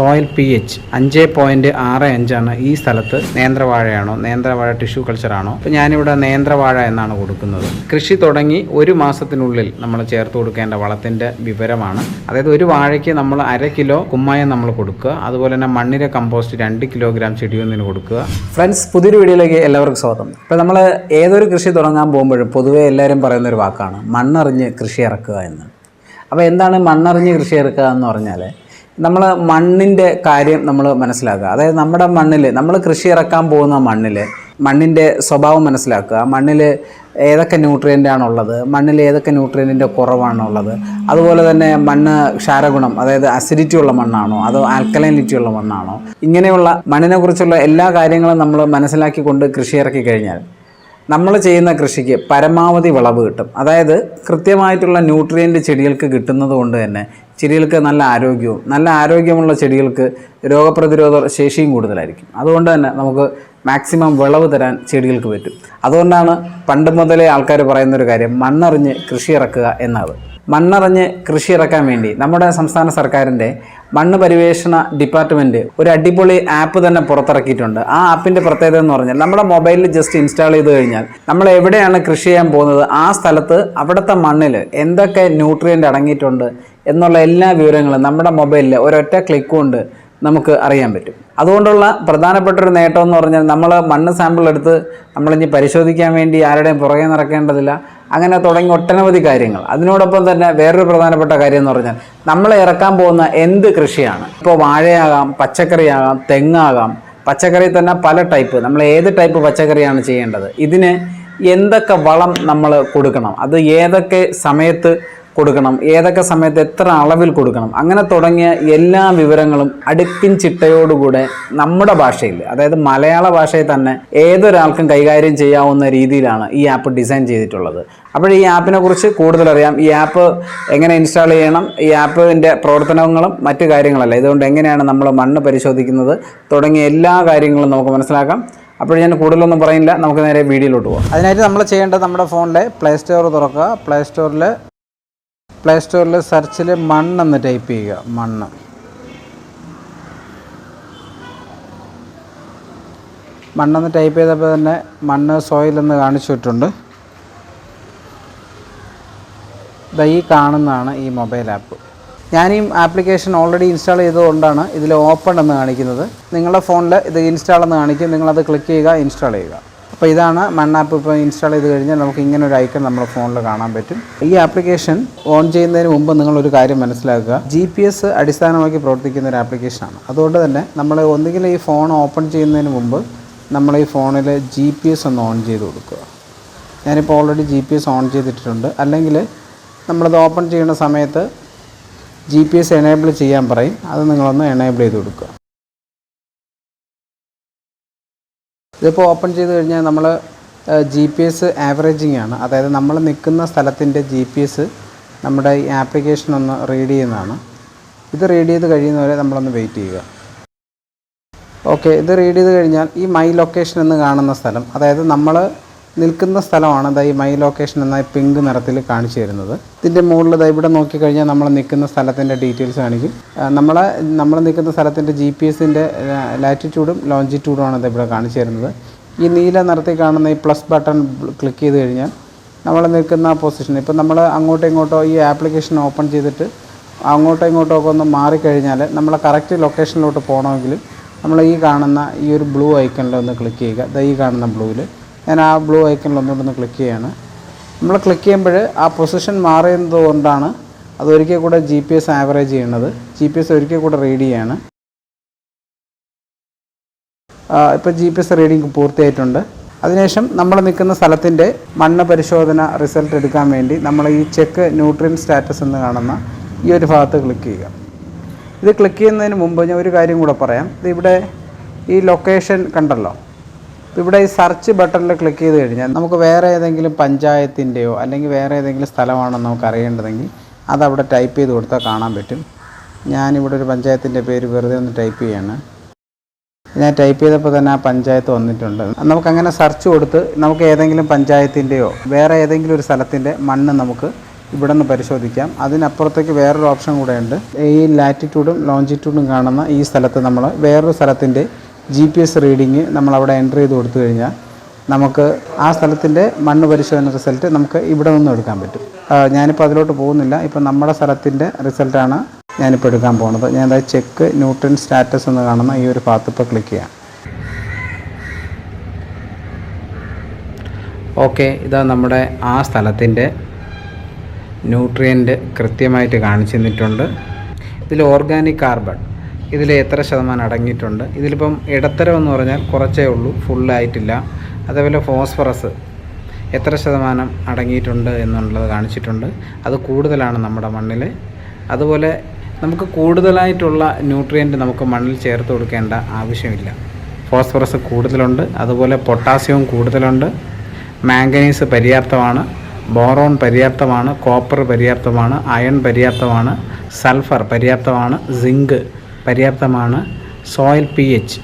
Soil P H അഞ്ച് point ആറ് അഞ്ചാണ് ഈ സ്ഥലത്ത് നേന്ത്രവാഴയാണോ? നേന്ത്രവാഴ ടിഷ്യൂ കൾച്ചറാണോ? അപ്പോൾ ഞാനിവിടെ നേന്ത്രവാഴ എന്നാണ് കൊടുക്കുന്നത്. കൃഷി തുടങ്ങി ഒരു മാസത്തിനുള്ളിൽ നമ്മൾ ചേർത്ത് കൊടുക്കേണ്ട വളത്തിന്റെ വിവരമാണ്. അതായത് ഒരു വാഴയ്ക്ക് നമ്മൾ അര കിലോ കുമ്മായം നമ്മൾ കൊടുക്കുക. അതുപോലെ തന്നെ മണ്ണിര കമ്പോസ്റ്റ് രണ്ട് കിലോഗ്രാം ചെടിയൊന്നിന് കൊടുക്കുക. ഫ്രണ്ട്സ് പുതിയൊരു വീഡിയോയിലേക്ക് എല്ലാവർക്കും സ്വാഗതം. ഇപ്പോൾ നമ്മൾ ഏതൊരു കൃഷി തുടങ്ങാൻ പോകുമ്പോഴും പൊതുവേ എല്ലാവരും പറയുന്ന ഒരു വാക്കാണ് മണ്ണറിഞ്ഞ് കൃഷി ഇറക്കുക എന്ന്. അപ്പോൾ എന്താണ് മണ്ണറിഞ്ഞ് കൃഷി ഇറക്കുക എന്ന് പറഞ്ഞാൽ നമ്മൾ മണ്ണിന്റെ കാര്യം നമ്മൾ മനസ്സിലാക്കുക. അതായത് നമ്മുടെ മണ്ണിൽ നമ്മൾ കൃഷി ഇറക്കാൻ പോകുന്ന മണ്ണിൽ മണ്ണിന്റെ സ്വഭാവം മനസ്സിലാക്കുക. മണ്ണിൽ ഏതൊക്കെ ന്യൂട്രിയന്റ് ആണുള്ളത് മണ്ണിൽ ഏതൊക്കെ ന്യൂട്രിയന്റിന്റെ കുറവാണുള്ളത്. അതുപോലെ തന്നെ മണ്ണ് ക്ഷാരഗുണം അതായത് അസിഡിറ്റി ഉള്ള മണ്ണാണോ അതോ ആൽക്കലൈനിറ്റി ഉള്ള മണ്ണാണോ. ഇങ്ങനെയുള്ള മണ്ണിനെക്കുറിച്ചുള്ള എല്ലാ കാര്യങ്ങളും നമ്മൾ മനസ്സിലാക്കിക്കൊണ്ട് കൃഷി ഇറക്കി കഴിഞ്ഞാൽ നമ്മൾ ചെയ്യുന്ന കൃഷിക്ക് പരമാവധി വിളവ് കിട്ടും. അതായത് കൃത്യമായിട്ടുള്ള ന്യൂട്രിയന്റ് ചെടികൾക്ക് കിട്ടുന്നത് കൊണ്ട് തന്നെ ചെടികൾക്ക് നല്ല ആരോഗ്യവും നല്ല ആരോഗ്യമുള്ള ചെടികൾക്ക് രോഗപ്രതിരോധ ശേഷിയും കൂടുതലായിരിക്കും. അതുകൊണ്ട് തന്നെ നമുക്ക് മാക്സിമം വിളവ് തരാൻ ചെടികൾക്ക് പറ്റും. അതുകൊണ്ടാണ് പണ്ട് മുതലേ ആൾക്കാർ പറയുന്നൊരു കാര്യം മണ്ണറിഞ്ഞ് കൃഷി ഇറക്കുക എന്നത്. മണ്ണറിഞ്ഞ് കൃഷി ഇറക്കാൻ വേണ്ടി നമ്മുടെ സംസ്ഥാന സർക്കാരിന്റെ മണ്ണ് പരിവേഷണ ഡിപ്പാർട്ട്മെന്റ് ഒരു അടിപൊളി ആപ്പ് തന്നെ പുറത്തിറക്കിയിട്ടുണ്ട്. ആ ആപ്പിന്റെ പ്രത്യേകത എന്ന് പറഞ്ഞാൽ നമ്മുടെ മൊബൈലിൽ ജസ്റ്റ് ഇൻസ്റ്റാൾ ചെയ്ത് കഴിഞ്ഞാൽ നമ്മൾ എവിടെയാണ് കൃഷി ചെയ്യാൻ പോകുന്നത് ആ സ്ഥലത്ത് അവിടുത്തെ മണ്ണിൽ എന്തൊക്കെ ന്യൂട്രിയന്റ് അടങ്ങിയിട്ടുണ്ട് എന്നുള്ള എല്ലാ വിവരങ്ങളും നമ്മുടെ മൊബൈലിൽ ഒരൊറ്റ ക്ലിക്ക് കൊണ്ട് നമുക്ക് അറിയാൻ പറ്റും. അതുകൊണ്ടുള്ള പ്രധാനപ്പെട്ട ഒരു നേട്ടം എന്ന് പറഞ്ഞാൽ നമ്മൾ മണ്ണ് സാമ്പിൾ എടുത്ത് നമ്മളിനി പരിശോധിക്കാൻ വേണ്ടി ആരുടെയും പുറകെ നടക്കേണ്ടതില്ല. അങ്ങനെ തുടങ്ങി ഒട്ടനവധി കാര്യങ്ങൾ. അതിനോടൊപ്പം തന്നെ വേറൊരു പ്രധാനപ്പെട്ട കാര്യം എന്ന് പറഞ്ഞാൽ നമ്മൾ ഇറക്കാൻ പോകുന്ന എന്ത് കൃഷിയാണ്? ഇപ്പോൾ വാഴയാകാം പച്ചക്കറിയാകാം തെങ്ങാകാം. പച്ചക്കറി തന്നെ പല ടൈപ്പ് നമ്മൾ ഏത് ടൈപ്പ് പച്ചക്കറിയാണ് ചെയ്യേണ്ടത്? ഇതിന് എന്തൊക്കെ വളം നമ്മൾ കൊടുക്കണം? അത് ഏതൊക്കെ സമയത്ത് കൊടുക്കണം. ഏതൊക്കെ സമയത്ത് എത്ര അളവിൽ കൊടുക്കണം. അങ്ങനെ തുടങ്ങിയ എല്ലാ വിവരങ്ങളും അടുക്കിൻ ചിട്ടയോടുകൂടെ നമ്മുടെ ഭാഷയിൽ അതായത് മലയാള ഭാഷയിൽ തന്നെ ഏതൊരാൾക്കും കൈകാര്യം ചെയ്യാവുന്ന രീതിയിലാണ് ഈ ആപ്പ് ഡിസൈൻ ചെയ്തിട്ടുള്ളത്. അപ്പോൾ ഈ ആപ്പിനെ കുറിച്ച് കൂടുതൽ അറിയാം ഈ ആപ്പ് എങ്ങനെ ഇൻസ്റ്റാൾ ചെയ്യണം ഈ ആപ്പിന്റെ പ്രവർത്തനങ്ങളും മറ്റു കാര്യങ്ങളല്ല. ഇതുകൊണ്ട് എങ്ങനെയാണ് നമ്മൾ മണ്ണ് പരിശോധിക്കുന്നത് തുടങ്ങിയ എല്ലാ കാര്യങ്ങളും നമുക്ക് മനസ്സിലാക്കാം. അപ്പോൾ ഞാൻ കൂടുതലൊന്നും പറയില്ല നമുക്ക് നേരെ വീഡിയോയിലോട്ട് പോകാം അതിനായിട്ട് നമ്മൾ ചെയ്യേണ്ടത് നമ്മുടെ ഫോണിലെ പ്ലേ സ്റ്റോർ തുറക്കുക. പ്ലേ സ്റ്റോറിൽ പ്ലേ സ്റ്റോറിൽ സെർച്ചിൽ മണ്ണെന്ന് ടൈപ്പ് ചെയ്യുക. മണ്ണ്. മണ്ണെന്ന് ടൈപ്പ് ചെയ്തപ്പോൾ തന്നെ മണ്ണ് സോയിൽ എന്ന് കാണിച്ചിട്ടുണ്ട് ഈ കാണുന്നതാണ് ഈ മൊബൈൽ ആപ്പ് ഞാൻ ഈ ആപ്ലിക്കേഷൻ ഓൾറെഡി ഇൻസ്റ്റാൾ ചെയ്തതുകൊണ്ടാണ് ഇതിൽ ഓപ്പൺ എന്ന് കാണിക്കുന്നത്. നിങ്ങളുടെ ഫോണിൽ ഇത് ഇൻസ്റ്റാൾ എന്ന് കാണിക്കും. നിങ്ങളത് ക്ലിക്ക് ചെയ്യുക ഇൻസ്റ്റാൾ ചെയ്യുക. അപ്പോൾ ഇതാണ് മണ്ണാപ്പ് ഇപ്പോൾ ഇൻസ്റ്റാൾ ചെയ്ത് കഴിഞ്ഞാൽ നമുക്ക് ഇങ്ങനെ ഒരു ഐക്കൺ നമ്മുടെ ഫോണിൽ കാണാൻ പറ്റും. ഈ ആപ്ലിക്കേഷൻ ഓൺ ചെയ്യുന്നതിന് മുമ്പ് ഒരു കാര്യം മനസ്സിലാക്കുക. ജി പി എസ് അടിസ്ഥാനമാക്കി പ്രവർത്തിക്കുന്ന ഒരു ആപ്ലിക്കേഷനാണ് അതുകൊണ്ട് തന്നെ നമ്മൾ ഒന്നുകിൽ ഈ ഫോൺ ഓപ്പൺ ചെയ്യുന്നതിന് മുമ്പ് നമ്മൾ ഈ ഫോണിൽ ജി പി എസ് ഒന്ന് ഓൺ ചെയ്ത് കൊടുക്കുക. ഞാനിപ്പോൾ already G P S on ചെയ്തിട്ടുണ്ട് അല്ലെങ്കിൽ നമ്മളത് ഓപ്പൺ ചെയ്യുന്ന സമയത്ത് ജി പി എസ് എനേബിൾ ചെയ്യാൻ പറയും. അത് നിങ്ങളൊന്ന് എനേബിൾ ചെയ്ത് കൊടുക്കുക. ഇതിപ്പോൾ ഓപ്പൺ ചെയ്ത് കഴിഞ്ഞാൽ നമ്മൾ ജി പി എസ് ആവറേജിങ് ആണ്. അതായത് നമ്മൾ നിൽക്കുന്ന സ്ഥലത്തിന്റെ ജി പി എസ് നമ്മുടെ ഈ ആപ്ലിക്കേഷൻ ഒന്ന് റീഡ് ചെയ്യുന്നതാണ്. ഇത് റീഡ് ചെയ്ത് കഴിയുന്നവരെ നമ്മളൊന്ന് വെയിറ്റ് ചെയ്യുക. ഓക്കെ ഇത് റീഡ് ചെയ്ത് കഴിഞ്ഞാൽ ഈ മൈ ലൊക്കേഷൻ എന്ന് കാണുന്ന സ്ഥലം അതായത് നമ്മൾ നിൽക്കുന്ന സ്ഥലമാണ് ദാ ഈ മൈ ലൊക്കേഷൻ എന്ന പിങ്ക് നിറത്തിൽ കാണിച്ചു തരുന്നത്. ഇതിന്റെ മുകളിൽ ദാ ഇവിടെ നോക്കിക്കഴിഞ്ഞാൽ നമ്മൾ നിൽക്കുന്ന സ്ഥലത്തിന്റെ ഡീറ്റെയിൽസ് കാണിക്കും. നമ്മളെ നമ്മൾ നിൽക്കുന്ന സ്ഥലത്തിന്റെ ജി പി എസിന്റെ ലാറ്റിറ്റ്യൂഡും ലോഞ്ചിറ്റ്യൂഡും ആണ് ഇത് ഇവിടെ കാണിച്ചു തരുന്നത്. ഈ നീല നിറത്തിൽ കാണുന്ന ഈ പ്ലസ് ബട്ടൺ ക്ലിക്ക് ചെയ്ത് കഴിഞ്ഞാൽ നമ്മൾ നിൽക്കുന്ന പൊസിഷൻ ഇപ്പം നമ്മൾ അങ്ങോട്ടോ ഇങ്ങോട്ടോ ഈ ആപ്ലിക്കേഷൻ ഓപ്പൺ ചെയ്തിട്ട് അങ്ങോട്ടോ ഇങ്ങോട്ടോ ഒക്കെ ഒന്ന് മാറിക്കഴിഞ്ഞാൽ നമ്മൾ കറക്റ്റ് ലൊക്കേഷനിലോട്ട് പോകണമെങ്കിൽ നമ്മൾ ഈ കാണുന്ന ഈ ഒരു ബ്ലൂ ഐക്കണിൽ ഒന്ന് ക്ലിക്ക് ചെയ്യുക. ഈ കാണുന്ന ബ്ലൂവിൽ ഞാൻ ആ ബ്ലൂ ഐക്കണിൽ ഒന്നുകൂടെ ഒന്ന് ക്ലിക്ക് ചെയ്യാണ്. നമ്മൾ ക്ലിക്ക് ചെയ്യുമ്പോൾ ആ പൊസിഷൻ മാറിയത് കൊണ്ടാണ് അത് ഒരിക്കൽ കൂടെ ജി പി എസ് ആവറേജ് ചെയ്യുന്നത്. ജി പി എസ് ഒരിക്കൽ കൂടെ റീഡ് ചെയ്യാണ്. ഇപ്പോൾ ജി പി എസ് റീഡിങ് പൂർത്തിയായിട്ടുണ്ട്. അതിനുശേഷം നമ്മൾ നിൽക്കുന്ന സ്ഥലത്തിന്റെ മണ്ണ് പരിശോധന റിസൾട്ട് എടുക്കാൻ വേണ്ടി നമ്മൾ ഈ ചെക്ക് ന്യൂട്രിയൻ സ്റ്റാറ്റസ് എന്ന് കാണുന്ന ഈ ഒരു ഭാഗത്ത് ക്ലിക്ക് ചെയ്യുക. ഇത് ക്ലിക്ക് ചെയ്യുന്നതിന് മുമ്പ് ഞാൻ ഒരു കാര്യം കൂടെ പറയാം. ഇത് ഇവിടെ ഈ ലൊക്കേഷൻ കണ്ടല്ലോ. ഇവിടെ ഈ സെർച്ച് ബട്ടണിൽ ക്ലിക്ക് ചെയ്ത് കഴിഞ്ഞാൽ നമുക്ക് വേറെ ഏതെങ്കിലും പഞ്ചായത്തിന്റെയോ അല്ലെങ്കിൽ വേറെ ഏതെങ്കിലും സ്ഥലമാണോ നമുക്ക് അറിയേണ്ടതെങ്കിൽ അതവിടെ ടൈപ്പ് ചെയ്ത് കൊടുത്താൽ കാണാൻ പറ്റും. ഞാനിവിടെ ഒരു പഞ്ചായത്തിന്റെ പേര് വെറുതെ ഒന്ന് ടൈപ്പ് ചെയ്യാണ്. ഞാൻ ടൈപ്പ് ചെയ്തപ്പോൾ തന്നെ ആ പഞ്ചായത്ത് വന്നിട്ടുണ്ട്. നമുക്കങ്ങനെ സെർച്ച് കൊടുത്ത് നമുക്ക് ഏതെങ്കിലും പഞ്ചായത്തിന്റെയോ വേറെ ഏതെങ്കിലും ഒരു സ്ഥലത്തിന്റെ മണ്ണ് നമുക്ക് ഇവിടെ നിന്ന് പരിശോധിക്കാം. അതിനപ്പുറത്തേക്ക് വേറൊരു ഓപ്ഷൻ കൂടെ ഉണ്ട്. ഈ ലാറ്റിറ്റ്യൂഡും ലോഞ്ചിറ്റ്യൂഡും കാണുന്ന ഈ സ്ഥലത്ത് നമ്മൾ വേറൊരു സ്ഥലത്തിന്റെ ജി പി എസ് റീഡിങ് നമ്മളവിടെ എന്റർ ചെയ്ത് കൊടുത്തു കഴിഞ്ഞാൽ നമുക്ക് ആ സ്ഥലത്തിന്റെ മണ്ണ് പരിശോധന റിസൾട്ട് നമുക്ക് ഇവിടെ നിന്നും എടുക്കാൻ പറ്റും. ഞാനിപ്പോൾ അതിലോട്ട് പോകുന്നില്ല. ഇപ്പം നമ്മുടെ സ്ഥലത്തിന്റെ റിസൾട്ടാണ് ഞാനിപ്പോൾ എടുക്കാൻ പോകുന്നത്. ഞാൻ അതായത് ചെക്ക് ന്യൂട്രൻ സ്റ്റാറ്റസ് എന്ന് കാണുന്ന ഈ ഒരു ഭാഗത്ത് ഇപ്പോൾ ക്ലിക്ക് ചെയ്യാം. ഓക്കെ ഇതാ നമ്മുടെ ആ സ്ഥലത്തിന്റെ ന്യൂട്രിയന്റ് കൃത്യമായിട്ട് കാണിച്ചു തന്നിട്ടുണ്ട്. ഇതിൽ ഓർഗാനിക് കാർബൺ ഇതിൽ എത്ര ശതമാനം അടങ്ങിയിട്ടുണ്ട്? ഇതിലിപ്പം ഇടത്തരം എന്ന് പറഞ്ഞാൽ കുറച്ചേ ഉള്ളൂ ഫുള്ളായിട്ടില്ല അതേപോലെ ഫോസ്ഫറസ് എത്ര ശതമാനം അടങ്ങിയിട്ടുണ്ട് എന്നുള്ളത് കാണിച്ചിട്ടുണ്ട്. അത് കൂടുതലാണ് നമ്മുടെ മണ്ണിൽ അതുപോലെ നമുക്ക് കൂടുതലായിട്ടുള്ള ന്യൂട്രിയന്റ് നമുക്ക് മണ്ണിൽ ചേർത്ത് കൊടുക്കേണ്ട ആവശ്യമില്ല. ഫോസ്ഫറസ് കൂടുതലുണ്ട് അതുപോലെ പൊട്ടാസ്യവും കൂടുതലുണ്ട്. മാംഗനീസ് പര്യാപ്തമാണ് ബോറോൺ പര്യാപ്തമാണ് കോപ്പർ പര്യാപ്തമാണ് അയൺ പര്യാപ്തമാണ് സൾഫർ പര്യാപ്തമാണ് സിങ്ക് പര്യാപ്തമാണ്. സോയിൽ പി എച്ച്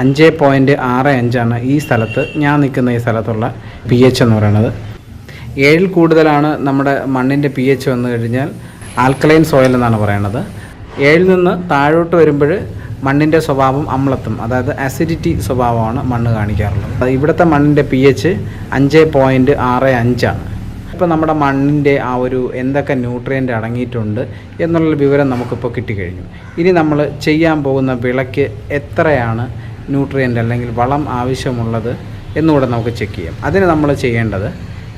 അഞ്ച് പോയിന്റ് ആറ് അഞ്ചാണ് ഈ സ്ഥലത്ത് ഞാൻ നിൽക്കുന്ന ഈ സ്ഥലത്തുള്ള പി എച്ച് എന്ന് പറയുന്നത്. ഏഴിൽ കൂടുതലാണ് നമ്മുടെ മണ്ണിന്റെ പി എച്ച് വന്നു കഴിഞ്ഞാൽ ആൽക്കലൈൻ സോയിൽ എന്നാണ് പറയുന്നത്. ഏഴിൽ നിന്ന് താഴോട്ട് വരുമ്പോൾ മണ്ണിന്റെ സ്വഭാവം അമ്ലത്വം അതായത് അസിഡിറ്റി സ്വഭാവമാണ് മണ്ണ് കാണിക്കാറുള്ളത്. ഇവിടുത്തെ മണ്ണിന്റെ പി എച്ച് അഞ്ച് പോയിന്റ് ആറ് അഞ്ചാണ്. ഇപ്പോൾ നമ്മുടെ മണ്ണിന്റെ ആ ഒരു എന്തൊക്കെ ന്യൂട്രിയന്റ് അടങ്ങിയിട്ടുണ്ട് എന്നുള്ള വിവരം നമുക്കിപ്പോൾ കിട്ടിക്കഴിഞ്ഞു. ഇനി നമ്മൾ ചെയ്യാൻ പോകുന്ന വിളയ്ക്ക് എത്രയാണ് ന്യൂട്രിയന്റ് അല്ലെങ്കിൽ വളം ആവശ്യമുള്ളത് എന്നുകൂടെ നമുക്ക് ചെക്ക് ചെയ്യാം. അതിന് നമ്മൾ ചെയ്യേണ്ടത്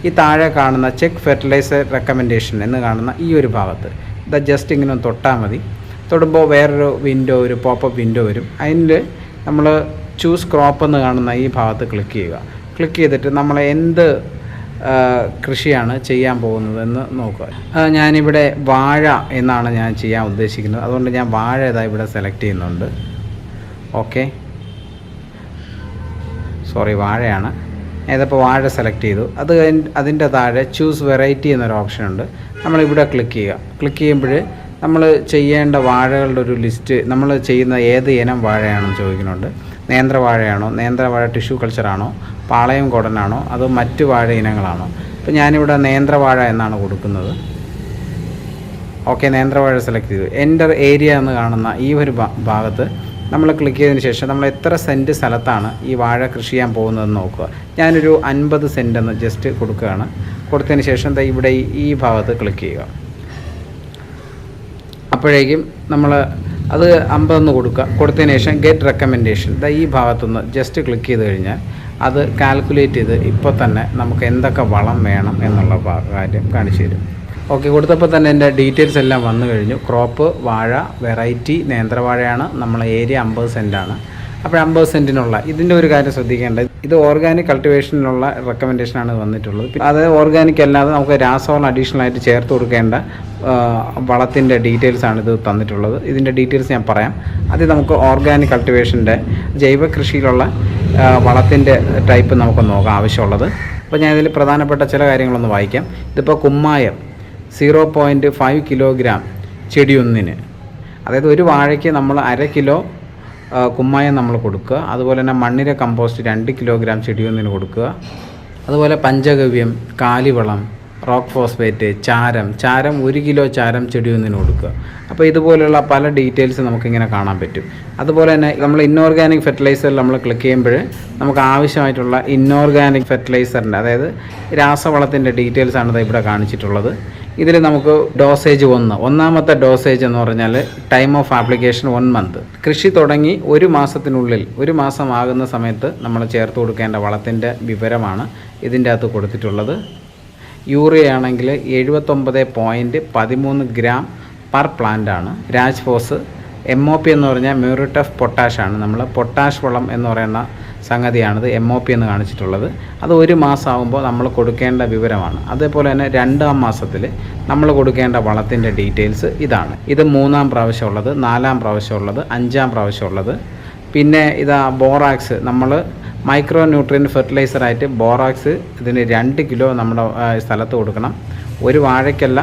ഈ താഴെ കാണുന്ന ചെക്ക് ഫെർട്ടിലൈസർ റെക്കമെൻഡേഷൻ എന്ന് കാണുന്ന ഈ ഒരു ഭാഗത്ത്. ഇത് ജസ്റ്റ് ഇങ്ങനെ തൊട്ടാൽ മതി. തൊടുമ്പോൾ വേറൊരു വിൻഡോ ഒരു പോപ്പപ്പ് വിൻഡോ വരും. അതിന് നമ്മൾ ചൂസ് ക്രോപ്പ് എന്ന് കാണുന്ന ഈ ഭാഗത്ത് ക്ലിക്ക് ചെയ്യുക. ക്ലിക്ക് ചെയ്തിട്ട് നമ്മൾ എന്ത് കൃഷിയാണ് ചെയ്യാൻ പോകുന്നതെന്ന് നോക്കുക. ഞാനിവിടെ വാഴ എന്നാണ് ഞാൻ ചെയ്യാൻ ഉദ്ദേശിക്കുന്നത്. അതുകൊണ്ട് ഞാൻ വാഴ ഇതാ ഇവിടെ സെലക്ട് ചെയ്യുന്നുണ്ട്. Okay sorry വാഴയാണ്. ഏതപ്പോൾ വാഴ സെലക്ട് ചെയ്തു. അത് അതിന്റെ താഴെ ചൂസ് വെറൈറ്റി എന്നൊരു ഓപ്ഷൻ ഉണ്ട്. നമ്മളിവിടെ ക്ലിക്ക് ചെയ്യുക. ക്ലിക്ക് ചെയ്യുമ്പോൾ നമ്മൾ ചെയ്യേണ്ട വാഴകളുടെ ഒരു ലിസ്റ്റ് നമ്മൾ ചെയ്യുന്ന ഏത് ഇനം വാഴയാണെന്ന് ചോദിക്കുന്നുണ്ട്. നേന്ത്രവാഴയാണോ നേന്ത്രവാഴ ടിഷ്യൂ കൾച്ചറാണോ? പാളയം കോടനാണോ? അതോ മറ്റ് വാഴ ഇനങ്ങളാണോ? അപ്പോൾ ഞാനിവിടെ നേന്ത്രവാഴ എന്നാണ് കൊടുക്കുന്നത്. ഓക്കെ നേന്ത്രവാഴ സെലക്ട് ചെയ്തു. എന്റർ ഏരിയ എന്ന് കാണുന്ന ഈ ഒരു ഭാഗത്ത് നമ്മൾ ക്ലിക്ക് ചെയ്തതിന് ശേഷം നമ്മൾ എത്ര സെന്റ് സ്ഥലത്താണ് ഈ വാഴ കൃഷി ചെയ്യാൻ പോകുന്നതെന്ന് നോക്കുക. ഞാനൊരു അൻപത് സെന്റെന്ന് ജസ്റ്റ് കൊടുക്കുകയാണ്. കൊടുത്തതിന് ശേഷം ഇവിടെ ഈ ഭാഗത്ത് ക്ലിക്ക് ചെയ്യുക. അപ്പോഴേക്കും നമ്മൾ അത് അമ്പതെന്ന് കൊടുക്കുക. കൊടുത്തതിന് ശേഷം ഗെറ്റ് റെക്കമെൻഡേഷൻ ദാ ഈ ഭാഗത്തുനിന്ന് ജസ്റ്റ് ക്ലിക്ക് ചെയ്ത് കഴിഞ്ഞാൽ അത് കാൽക്കുലേറ്റ് ചെയ്ത് ഇപ്പോൾ തന്നെ നമുക്ക് എന്തൊക്കെ വളം വേണം എന്നുള്ള കാര്യം കാണിച്ചു തരും. ഓക്കെ കൊടുത്തപ്പോൾ തന്നെ എന്റെ ഡീറ്റെയിൽസ് എല്ലാം വന്നു കഴിഞ്ഞു. ക്രോപ്പ് വാഴ വെറൈറ്റി നേന്ത്രവാഴയാണ്. നമ്മളെ ഏരിയ അമ്പത് സെന്റാണ് അപ്പോൾ അമ്പത് സെന്റിനുള്ള ഇതിന്റെ ഒരു കാര്യം ശ്രദ്ധിക്കേണ്ടത് ഇത് ഓർഗാനിക് കൾട്ടിവേഷനിലുള്ള റെക്കമെൻഡേഷനാണ് വന്നിട്ടുള്ളത്. അത് ഓർഗാനിക് അല്ലാതെ നമുക്ക് രാസവളം അഡീഷണൽ ആയിട്ട് ചേർത്ത് കൊടുക്കേണ്ട വളത്തിന്റെ ഡീറ്റെയിൽസ് ആണ് ഇത് തന്നിട്ടുള്ളത്. ഇതിന്റെ ഡീറ്റെയിൽസ് ഞാൻ പറയാം. അത് നമുക്ക് ഓർഗാനിക് കൾട്ടിവേഷന്റെ ജൈവ കൃഷിയിലുള്ള വളത്തിന്റെ ടൈപ്പ് നമുക്ക് നോക്കാം ആവശ്യമുള്ളത്. അപ്പോൾ ഞാൻ ഇതിൽ പ്രധാനപ്പെട്ട ചില കാര്യങ്ങളൊന്ന് വായിക്കാം. ഇതിപ്പോൾ കുമ്മായം സീറോ പോയിന്റ് ഫൈവ് കിലോഗ്രാം ചെടിയൊന്നിന്. അതായത് ഒരു വാഴയ്ക്ക് നമ്മൾ അര കിലോ കുമ്മായം നമ്മൾ കൊടുക്കുക. അതുപോലെ തന്നെ മണ്ണിര കമ്പോസ്റ്റ് രണ്ട് കിലോഗ്രാം ചെടിയൊന്നിന് കൊടുക്കുക. അതുപോലെ പഞ്ചഗവ്യം കാലിവളം റോക്ക് ഫോസ്ഫേറ്റ് ചാരം. ചാരം ഒരു കിലോ ചാരം ചെടിയൊന്നിന് കൊടുക്കുക. അപ്പോൾ ഇതുപോലെയുള്ള പല ഡീറ്റെയിൽസ് നമുക്കിങ്ങനെ കാണാൻ പറ്റും. അതുപോലെ തന്നെ നമ്മൾ ഇന്നോർഗാനിക് ഫെർട്ടിലൈസറിൽ നമ്മൾ ക്ലിക്ക് ചെയ്യുമ്പോൾ നമുക്ക് ആവശ്യമായിട്ടുള്ള ഇന്നോർഗാനിക് ഫെർട്ടിലൈസറിന്റെ അതായത് രാസവളത്തിന്റെ ഡീറ്റെയിൽസ് ആണ് ദാ ഇവിടെ കാണിച്ചിട്ടുള്ളത്. ഇതിൽ നമുക്ക് ഡോസേജ് ഒന്ന്. ഒന്നാമത്തെ ഡോസേജ് എന്ന് പറഞ്ഞാൽ time of application one month കൃഷി തുടങ്ങി ഒരു മാസത്തിനുള്ളിൽ ഒരു മാസമാകുന്ന സമയത്ത് നമ്മൾ ചേർത്ത് കൊടുക്കേണ്ട വളത്തിന്റെ വിവരമാണ് ഇതിന്റെ അകത്ത് കൊടുത്തിട്ടുള്ളത്. യൂറിയ ആണെങ്കിൽ എഴുപത്തൊമ്പത് പോയിന്റ് പതിമൂന്ന് ഗ്രാം പെർ പ്ലാന്റ് ആണ്. രാജ്ഫോസ് എം ഒ പി എന്ന് പറഞ്ഞാൽ മ്യൂറിറ്റ് ഓഫ് പൊട്ടാഷാണ് നമ്മൾ പൊട്ടാഷ് വളം എന്ന് പറയുന്ന സംഗതിയാണിത് എം ഒ പി എന്ന് കാണിച്ചിട്ടുള്ളത്. അത് ഒരു മാസമാകുമ്പോൾ നമ്മൾ കൊടുക്കേണ്ട വിവരമാണ്. അതേപോലെ തന്നെ രണ്ടാം മാസത്തിൽ നമ്മൾ കൊടുക്കേണ്ട വളത്തിന്റെ ഡീറ്റെയിൽസ് ഇതാണ്. ഇത് മൂന്നാം പ്രാവശ്യമുള്ളത് നാലാം പ്രാവശ്യമുള്ളത് അഞ്ചാം പ്രാവശ്യമുള്ളത്. പിന്നെ ഇതാ ബോറാക്സ് നമ്മൾ മൈക്രോ ന്യൂട്രിയൻ ഫെർട്ടിലൈസറായിട്ട് ബോറാക്സ് ഇതിന് രണ്ട് കിലോ നമ്മുടെ സ്ഥലത്ത് കൊടുക്കണം. ഒരു വാഴയ്ക്കല്ല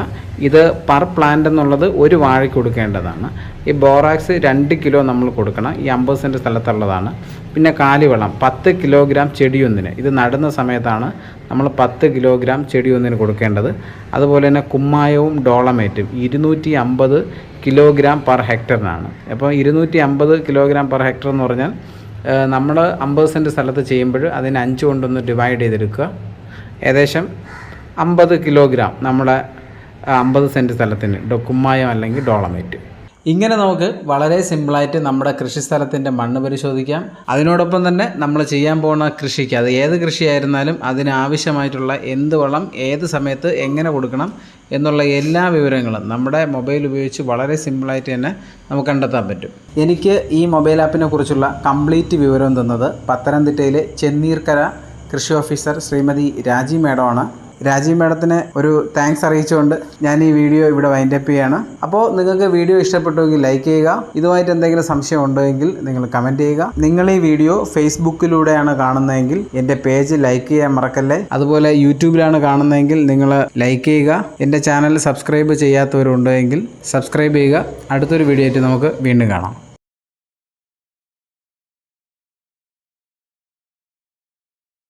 ഇത് പെർ പ്ലാന്റ് എന്നുള്ളത് ഒരു വാഴയ്ക്ക് കൊടുക്കേണ്ടതാണ്. ഈ ബോറാക്സ് രണ്ട് കിലോ നമ്മൾ കൊടുക്കണം. ഈ അമ്പത് സെന്റ് സ്ഥലത്തുള്ളതാണ്. പിന്നെ കാലിവെള്ളം പത്ത് കിലോഗ്രാം ചെടിയൊന്നിന്. ഇത് നടുന്ന സമയത്താണ് നമ്മൾ പത്ത് കിലോഗ്രാം ചെടിയൊന്നിന് കൊടുക്കേണ്ടത്. അതുപോലെ തന്നെ കുമ്മായവും ഡോളമേറ്റും. ഇരുന്നൂറ്റി അമ്പത് കിലോഗ്രാം പെർ ഹെക്ടറിനാണ് അപ്പോൾ ഇരുന്നൂറ്റി അമ്പത് കിലോഗ്രാം പെർ ഹെക്ടർ എന്ന് പറഞ്ഞാൽ നമ്മൾ അമ്പത് സെന്റ് സ്ഥലത്ത് ചെയ്യുമ്പോൾ അതിന് അഞ്ച് കൊണ്ടൊന്ന് ഡിവൈഡ് ചെയ്തെടുക്കുക. ഏകദേശം അമ്പത് കിലോഗ്രാം നമ്മുടെ അമ്പത് സെന്റ് സ്ഥലത്തിന് ഡൊക്കുമായം അല്ലെങ്കിൽ ഡോളമേറ്റ്. ഇങ്ങനെ നമുക്ക് വളരെ സിമ്പിളായിട്ട് നമ്മുടെ കൃഷി കൃഷിസ്ഥലത്തിന്റെ മണ്ണ് പരിശോധിക്കാം. അതിനോടൊപ്പം തന്നെ നമ്മൾ ചെയ്യാൻ പോകുന്ന കൃഷിക്ക് അത് ഏത് കൃഷിയായിരുന്നാലും അതിനാവശ്യമായിട്ടുള്ള എന്ത് വളം ഏത് സമയത്ത് എങ്ങനെ കൊടുക്കണം എന്നുള്ള എല്ലാ വിവരങ്ങളും നമ്മുടെ മൊബൈൽ ഉപയോഗിച്ച് വളരെ സിമ്പിളായിട്ട് തന്നെ നമുക്ക് കണ്ടെത്താൻ പറ്റും. എനിക്ക് ഈ മൊബൈൽ ആപ്പിനെ കുറിച്ചുള്ള കംപ്ലീറ്റ് വിവരം തന്നത് പത്തനംതിട്ടയിലെ ചെന്നീർക്കര കൃഷി ഓഫീസർ ശ്രീമതി രാജി മേഡമാണ്. രാജീവ് മാഡത്തിന് ഒരു താങ്ക്സ് അറിയിച്ചുകൊണ്ട് ഞാൻ ഈ വീഡിയോ ഇവിടെ വൈൻഡപ്പ് ചെയ്യാണ്. അപ്പോൾ നിങ്ങൾക്ക് വീഡിയോ ഇഷ്ടപ്പെട്ടുവെങ്കിൽ ലൈക്ക് ചെയ്യുക. ഇതുമായിട്ട് എന്തെങ്കിലും സംശയം ഉണ്ടെങ്കിൽ നിങ്ങൾ കമന്റ് ചെയ്യുക. നിങ്ങൾ ഈ വീഡിയോ ഫേസ്ബുക്കിലൂടെയാണ് കാണുന്നതെങ്കിൽ എന്റെ പേജ് ലൈക്ക് ചെയ്യാൻ മറക്കല്ലേ? അതുപോലെ യൂട്യൂബിലാണ് കാണുന്നതെങ്കിൽ നിങ്ങൾ ലൈക്ക് ചെയ്യുക. എന്റെ ചാനൽ സബ്സ്ക്രൈബ് ചെയ്യാത്തവരുണ്ടെങ്കിൽ സബ്സ്ക്രൈബ് ചെയ്യുക. അടുത്തൊരു വീഡിയോ ആയിട്ട് നമുക്ക് വീണ്ടും കാണാം.